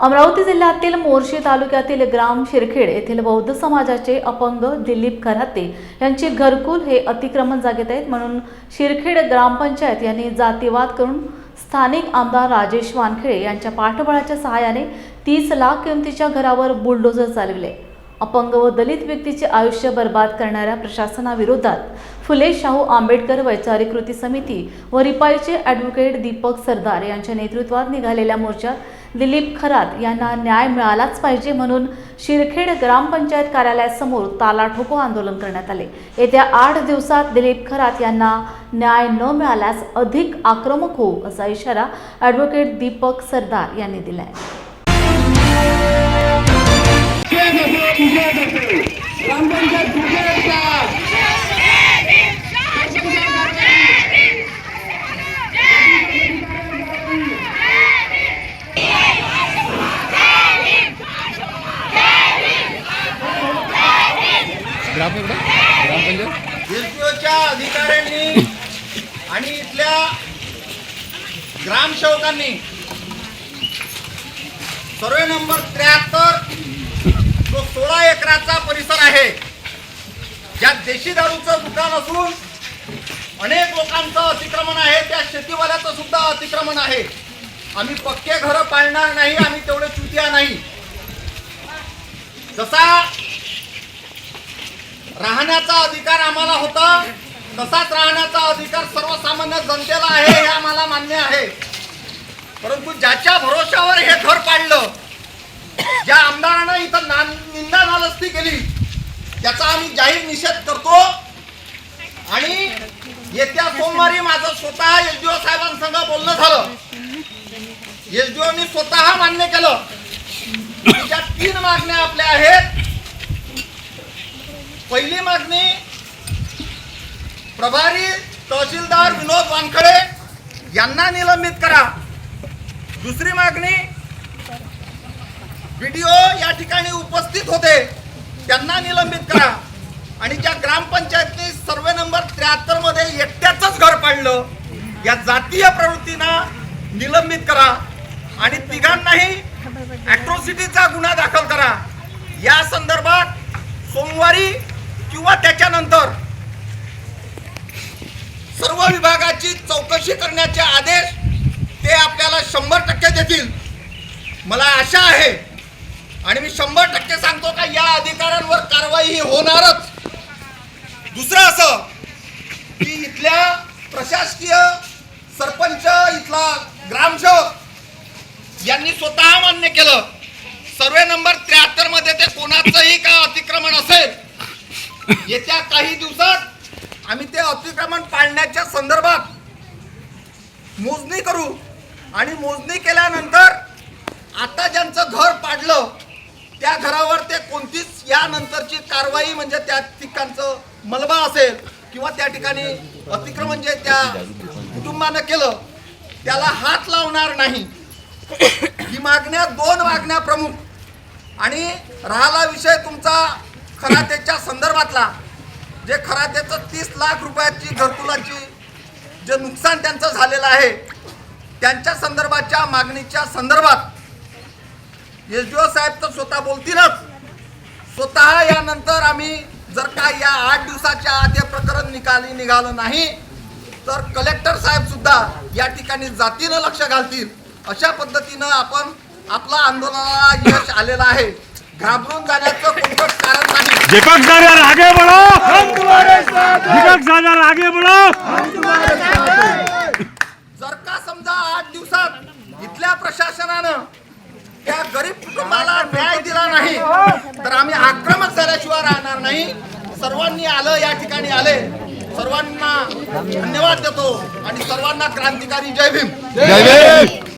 अमरावती जिल्ह्यातील मोर्शी तालुक्यातील ग्राम शिरखेड येथील बौद्ध समाजाचे अपंग दिलीप खराते यांचे घरकुल हे अतिक्रमण जागेत आहेत म्हणून शिरखेड ग्रामपंचायत यांनी जातीवाद करून स्थानिक आमदार राजेश वानखेडे यांच्या पाठबळाच्या सहाय्याने तीस लाख किमतीच्या घरावर बुलडोझर चालविले. अपंग व दलित व्यक्तीचे आयुष्य बर्बाद करणाऱ्या प्रशासनाविरोधात फुले शाहू आंबेडकर वैचारिक कृती समिती व रिपाईचे ॲडव्होकेट दीपक सरदार यांच्या नेतृत्वात निघालेल्या मोर्चात दिलीप खरात यांना न्याय मिळालाच पाहिजे म्हणून शिरखेड ग्रामपंचायत कार्यालयासमोर ताला ठोको आंदोलन करण्यात आले. येत्या आठ दिवसात दिलीप खरात यांना न्याय न मिळाल्यास अधिक आक्रमक होऊ असा इशारा ॲडव्होकेट दीपक सरदार यांनी दिला आहे ग्रामपंचायत फुटेल का अधिकाऱ्यांनी आणि इथल्या ग्रामसेवकांनी सर्वे नंबर त्र्याहत्तर जो सोळा एकराचा परिसर आहे ज्यात देशी दारूचं दुकान असून अनेक लोकांचं अतिक्रमण आहे त्या शेतीवाल्याचं सुद्धा अतिक्रमण आहे. आम्ही पक्के घरं पाळणार नाही आम्ही तेवढे चुतिया नाही. जसा राहण्याचा अधिकार आम्हाला होता तसाच राहण्याचा अधिकार सर्वसामान्य जनतेला आहे हे आम्हाला मान्य आहे. परंतु ज्याच्या भरोशावर हे घर पाडलं केली. त्याचा आम्ही जाहीर निषेध करतो. आणि येत्या सोमवारी माझं स्वतः एसडीओ साहेबांसंग बोलणं झालं. एसडीओनी स्वतः मान्य केलं. ज्या तीन मागण्या आपल्या आहेत. पहिली मागणी प्रभारी तहसीलदार विनोद वानखडे यांना निलंबित करा. दुसरी मागणी व्हिडिओ या ठिकाणी उपस्थित होते. त्यांना निलंबित करा. आणि ज्या ग्रामपंचायतने सर्वे नंबर त्र्याहत्तरमध्ये एकट्याच घर पाडलं या जातीय प्रवृत्तींना निलंबित करा. आणि तिघांनाही अॅट्रॉसिटीचा गुन्हा दाखल करा. या संदर्भात सोमवारी किंवा त्याच्यानंतर सर्व विभागाची चौकशी करण्याचे आदेश ते आपल्याला शंभर टक्के देतील. मला आशा आहे आणि मी शंभर टक्के सांगतो का या अधिकाऱ्यांवर कारवाई ही होणारच. दुसरं असं की इथल्या प्रशासकीय सरपंच इथला ग्रामसेवक यांनी स्वतः मान्य केलं. सर्वे नंबर त्र्याहत्तरमध्ये ते कोणाचंही का अतिक्रमण असेल येत्या काही दिवसात आम्ही ते अतिक्रमण पाळण्याच्या संदर्भात मोजणी करू. आणि मोजणी केल्यानंतर आता ज्यांचं घर पाडलं त्या घरावर ते कोणतीच यानंतरची कारवाई म्हणजे त्या ठिकाणचं मलबा असेल किंवा त्या ठिकाणी अतिक्रमण जे त्या कुटुंबानं केलं त्याला हात लावणार नाही. ही मागण्या दोन मागण्या प्रमुख. आणि राहिला विषय तुमचा खरातेच्या संदर्भातला जे खरातेचं तीस लाख रुपयाची घरकुलाची जे नुकसान त्यांचं झालेलं आहे त्यांच्या संदर्भाच्या मागणीच्या संदर्भात एस डी ओ साहेब तर स्वतः बोलतीलच. स्वतः यानंतर आम्ही जर का या आठ दिवसाच्या आत हे प्रकरण निकाली निघालं नाही तर कलेक्टर साहेब सुद्धा या ठिकाणी जातीनं लक्ष घालतील. अशा पद्धतीनं आपण आपला आंदोलनाला यश आलेलं आहे. घाबरून जाण्याचं कोणतंच कारण नाही. आगे बढ़ो आगे बढ़ो जर का समजा आठ दिवसात इथल्या प्रशासनानं त्या गरीब कुटुंबाला न्याय दिला नाही तर आम्ही आक्रमक झाल्याशिवाय राहणार नाही. सर्वांनी आलं या ठिकाणी आले. सर्वांना धन्यवाद देतो आणि सर्वांना क्रांतिकारी जय भीम. जय भीम!